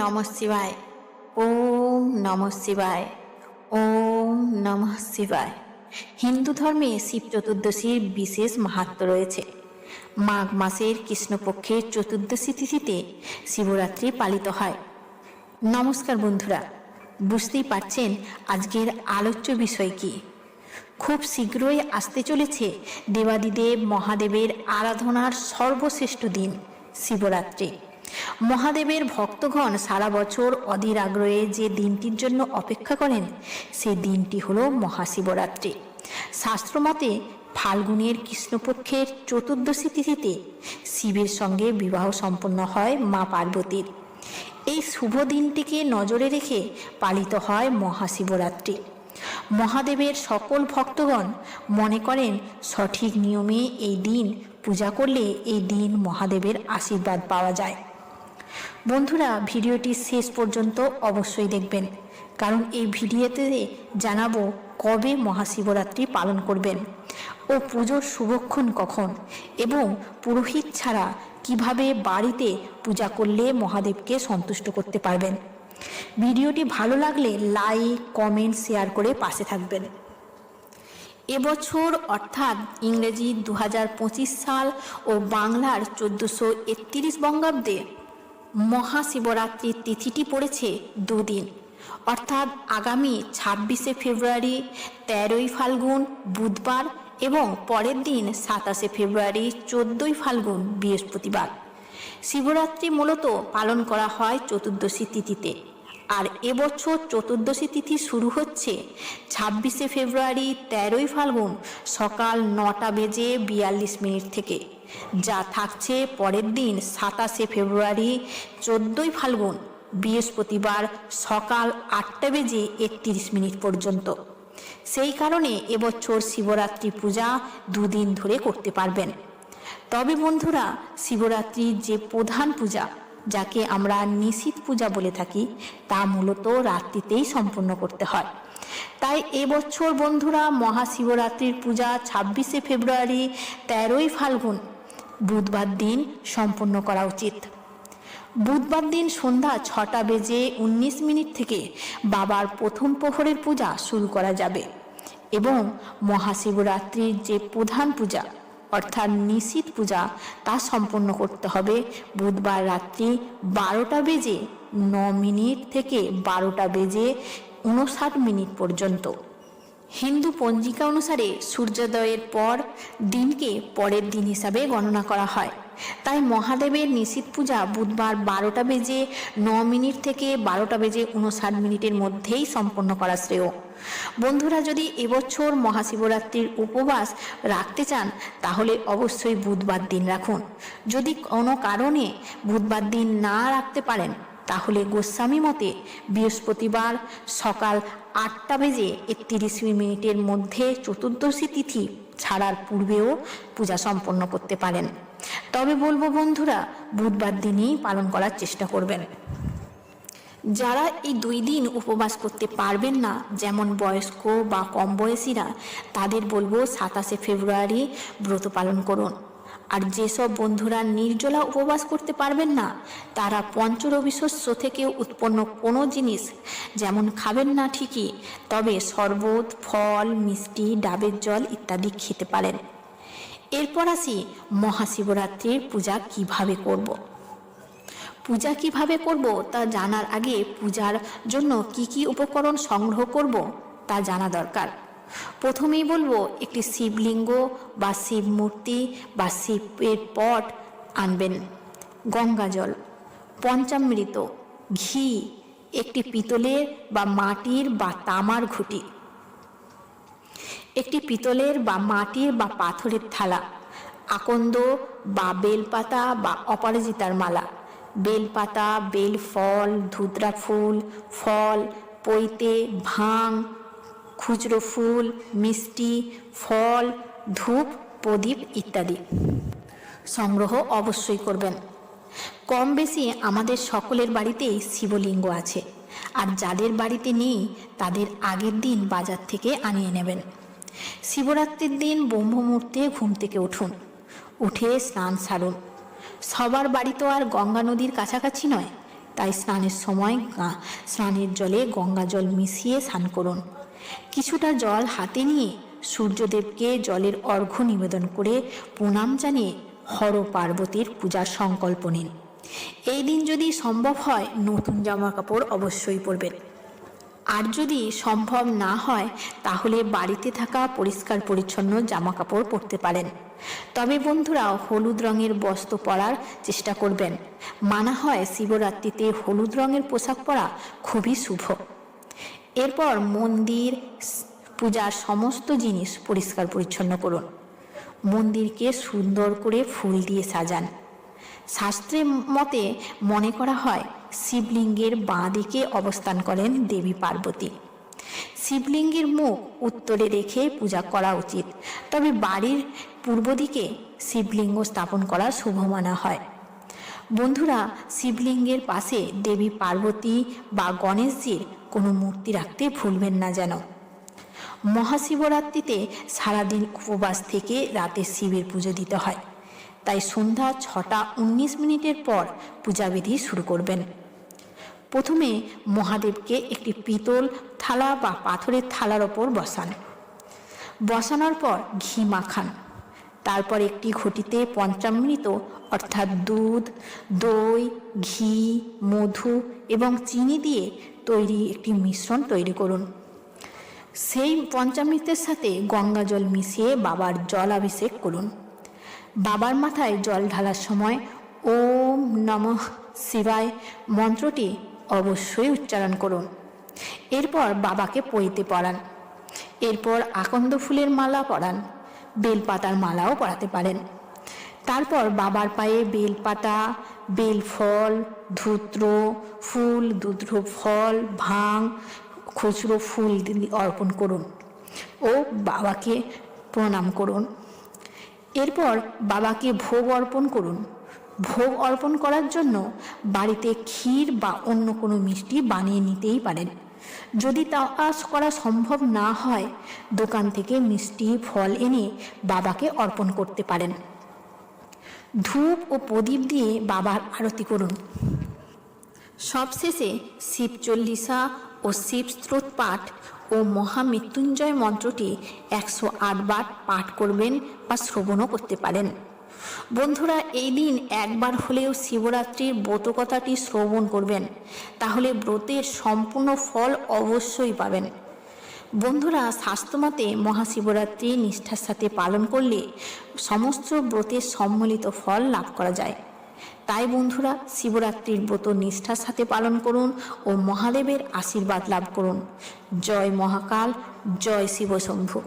নম শিবায়। ওম নম শিবায়। ওম নম শিবায়। হিন্দু ধর্মে শিব চতুর্দশীর বিশেষ মাহাত্ম রয়েছে। মাঘ মাসের কৃষ্ণপক্ষের চতুর্দশী তিথিতে শিবরাত্রি পালিত হয়। নমস্কার বন্ধুরা, বুঝতেই পারছেন আজকের আলোচ্য বিষয় কি? খুব শীঘ্রই আসতে চলেছে দেবাদিদেব মহাদেবের আরাধনার সর্বশ্রেষ্ঠ দিন, শিবরাত্রি। মহাদেবের ভক্তগণ সারা বছর অধীর আগ্রহে যে দিনটির জন্য অপেক্ষা করেন, সেই দিনটি হলো মহাশিবরাত্রি। শাস্ত্রমতে ফাল্গুনের কৃষ্ণপক্ষের চতুর্দশী তিথিতে শিবের সঙ্গে বিবাহ সম্পন্ন হয় মা পার্বতীর। এই শুভ দিনটিকে নজরে রেখে পালিত হয় মহাশিবরাত্রি। মহাদেবের সকল ভক্তগণ মনে করেন, সঠিক নিয়মে এই দিন পূজা করলে এই দিন মহাদেবের আশীর্বাদ পাওয়া যায়। বন্ধুরা, ভিডিওটি শেষ পর্যন্ত অবশ্যই দেখবেন। কারণ এই ভিডিওতে জানাব কবে মহাশিবরাত্রি পালন করবেন ও পুজোর শুভক্ষণ কখন এবং পুরোহিত ছাড়া কীভাবে বাড়িতে পূজা করলে মহাদেবকে সন্তুষ্ট করতে পারবেন। ভিডিওটি ভালো লাগলে লাইক, কমেন্ট, শেয়ার করে পাশে থাকবেন। এবছর অর্থাৎ ইংরেজি দুহাজার পঁচিশ সাল ও বাংলার চোদ্দোশো একত্রিশ বঙ্গাব্দে মহাশিবরাত্রির তিথিটি পড়েছে দুদিন। অর্থাৎ আগামী ছাব্বিশে ফেব্রুয়ারি, তেরোই ফাল্গুন বুধবার এবং পরের দিন সাতাশে ফেব্রুয়ারি, চোদ্দোই ফাল্গুন বৃহস্পতিবার। শিবরাত্রি মূলত পালন করা হয় চতুর্দশী তিথিতে। আর এবছর চতুর্দশী তিথি শুরু হচ্ছে ছাব্বিশে ফেব্রুয়ারি, তেরোই ফাল্গুন সকাল নটা বেজে বিয়াল্লিশ মিনিট থেকে। যা থাকছে পরের দিন সাতাশে ফেব্রুয়ারি, চোদ্দোই ফাল্গুন, বৃহস্পতিবার সকাল আটটা বেজে একত্রিশ মিনিট পর্যন্ত। সেই কারণে এবছর শিবরাত্রি পূজা দুদিন ধরে করতে পারবেন। তবে বন্ধুরা শিবরাত্রির যে প্রধান পূজা, যাকে আমরা নিশীত পূজা বলে থাকি, তা মূলত রাত্রিতেই সম্পূর্ণ করতে হয়। তাই এবছর বন্ধুরা, মহাশিবরাত্রির পূজা ছাব্বিশে ফেব্রুয়ারি, তেরোই ফাল্গুন বুধবার দিন সম্পন্ন করা উচিত। বুধবার দিন সন্ধ্যা ছটা বেজে উনিশ মিনিট থেকে বাবার প্রথম প্রহরের পূজা শুরু করা যাবে এবং মহাশিবরাত্রির যে প্রধান পূজা, অর্থাৎ নিশীত পূজা, তা সম্পন্ন করতে হবে বুধবার রাত্রি বারোটা বেজে ন মিনিট থেকে বারোটা বেজে উনষাট মিনিট পর্যন্ত। হিন্দু পঞ্জিকা অনুসারে সূর্যোদয়ের পর দিনকে পরের দিন হিসাবে গণনা করা হয়। তাই মহাদেবের নিশীত পূজা বুধবার বারোটা বেজে ন মিনিট থেকে বারোটা বেজে উনষাট মিনিটের মধ্যেই সম্পন্ন করা শ্রেয়। বন্ধুরা, যদি এবছর মহাশিবরাত্রির উপবাস রাখতে চান, তাহলে অবশ্যই বুধবার দিন রাখুন। যদি কোনো কারণে বুধবার দিন না রাখতে পারেন তাহলে গোস্বামী মতে বৃহস্পতিবার সকাল আটটা বেজে একত্রিশ মিনিটের মধ্যে চতুর্দশী তিথি ছাড়ার পূর্বেও পূজা সম্পন্ন করতে পারেন। তবে বলব বন্ধুরা, বুধবার দিনই পালন করার চেষ্টা করবেন। যারা এই দুই দিন উপবাস করতে পারবেন না, যেমন বয়স্ক বা কম বয়সীরা, তাদের বলব সাতাশে ফেব্রুয়ারি ব্রত পালন করুন। আর যেসব বন্ধুরা নির্জলা উপবাস করতে পারবেন না, তারা পঞ্চরবি শস্য থেকে উৎপন্ন কোনো জিনিস যেমন খাবেন না ঠিকই, তবে শরবত, ফল, মিষ্টি, ডাবের জল ইত্যাদি খেতে পারেন এরপর আসি মহাশিবরাত্রির পূজা কীভাবে করব। পূজা কীভাবে করব তা জানার আগে পূজার জন্য কি কি উপকরণ সংগ্রহ করব তা জানা দরকার প্রথমেই বলব, একটি শিবলিঙ্গ বা শিব মূর্তি বা শিবের পট আনবেন। গঙ্গা জল, পঞ্চামৃত, ঘি, একটি পিতলের বা মাটির বা তামার ঘুটি। একটি পিতলের বা মাটির বা পাথরের থালা, আকন্দ বা বেলপাতা বা অপরাজিতার মালা। বেলপাতা, বেল ফল, ধুতরা ফুল, ফল, পৈতে, ভাং খুচরো ফুল, মিষ্টি, ফল, ধূপ, প্রদীপ ইত্যাদি। সংগ্রহ অবশ্যই করবেন। কম বেশি আমাদের সকলের বাড়িতেই শিবলিঙ্গ আছে। আর যাদের বাড়িতে নেই, তাদের আগের দিন বাজার থেকে আনিয়ে নেবেন। শিবরাত্রির দিন ব্রহ্মমূর্তে ঘুম থেকে উঠুন। উঠে স্নান সারুন। সবার বাড়ি তো আর গঙ্গা নদীর কাছাকাছি নয়, তাই স্নানের সময় স্নানের জলে গঙ্গা জল মিশিয়ে স্নান করুন। কিছুটা জল হাতে নিয়ে সূর্যদেবকে জলের অর্ঘ্য নিবেদন করে প্রণাম জানিয়ে হর পার্বতীর পূজার সংকল্প নিন। এই দিন যদি সম্ভব হয়, নতুন জামা কাপড় অবশ্যই পরবেন। আর যদি সম্ভব না হয়, তাহলে বাড়িতে থাকা পরিষ্কার পরিচ্ছন্ন জামা কাপড় পরতে পারেন। তবে বন্ধুরা হলুদ রঙের বস্ত্র পরার চেষ্টা করবেন। মানা হয় শিবরাত্রিতে হলুদ রঙের পোশাক পরা খুবই শুভ। এরপর মন্দির পূজার সমস্ত জিনিস পরিষ্কার পরিচ্ছন্ন করুন। মন্দিরকে সুন্দর করে ফুল দিয়ে সাজান। শাস্ত্রের মতে মনে করা হয়, শিবলিঙ্গের বাঁ দিকে অবস্থান করেন দেবী পার্বতী। শিবলিঙ্গের মুখ উত্তরে রেখে পূজা করা উচিত, তবে বাড়ির পূর্ব দিকে শিবলিঙ্গ স্থাপন করা শুভ মানা হয়। বন্ধুরা, শিবলিঙ্গের পাশে দেবী পার্বতী বা গণেশজির কোনো মূর্তি রাখতে ভুলবেন না যেন। মহাশিবরাত্রিতে সারাদিন উপবাস থেকে রাতে শিবের পুজো দিতে হয়। তাই সন্ধ্যা ছটা উনিশ মিনিটের পর পূজাবিধি শুরু করবেন। প্রথমে মহাদেবকে একটি পিতল থালা বা পাথরের থালার ওপর বসান। বসানোর পর ঘি মাখান। তারপর একটি ঘটিতে পঞ্চামৃত, অর্থাৎ দুধ, দই, ঘি, মধু এবং চিনি দিয়ে তৈরি একটি মিশ্রণ তৈরি করুন। সেই পঞ্চামৃতের সাথে গঙ্গা জল মিশিয়ে বাবার জল অভিষেক করুন। বাবার মাথায় জল ঢালার সময় ওম নমঃ শিবায় মন্ত্রটি অবশ্যই উচ্চারণ করুন। এরপর বাবাকে পইতে পড়ান। এরপর আকন্দ ফুলের মালা পরান বেলপাতার মালাও পরাতে পারেন। তারপর বাবার পায়ে বেলপাতা, বেলফল, ধূত্র, ফুল, দুধ্র ফল, ভাং, খুচরো ফুল অর্পণ করুন ও বাবাকে প্রণাম করুন। এরপর বাবাকে ভোগ অর্পণ করুন। ভোগ অর্পণ করার জন্য বাড়িতে ক্ষীর বা অন্য কোনো মিষ্টি বানিয়ে নিতেই পারেন। যদি তা আজ করা সম্ভব না হয়, দোকান থেকে মিষ্টি, ফল এনে বাবাকে অর্পণ করতে পারেন। ধূপ ও প্রদীপ দিয়ে বাবার আরতি করুন। সবশেষে শিব চল্লিশা ও শিব স্রোত পাঠ ও মহামৃত্যুঞ্জয় মন্ত্রটি একশো বার পাঠ করবেন বা শ্রবণও করতে পারেন। বন্ধুরা, এই দিন একবার হলেও শিবরাত্রির ব্রতকথাটি শ্রবণ করবেন। তাহলে ব্রতের সম্পূর্ণ ফল অবশ্যই পাবেন। বন্ধুরা, স্বাস্থ্যমতে মহাশিবরাত্রি নিষ্ঠার সাথে পালন করলে সমস্ত ব্রতের সম্মিলিত ফল লাভ করা যায়। তাই বন্ধুরা, শিবরাত্রির ব্রত নিষ্ঠার সাথে পালন করুন ও মহাদেবের আশীর্বাদ লাভ করুন। জয় মহাকাল, জয় শিবশম্ভু।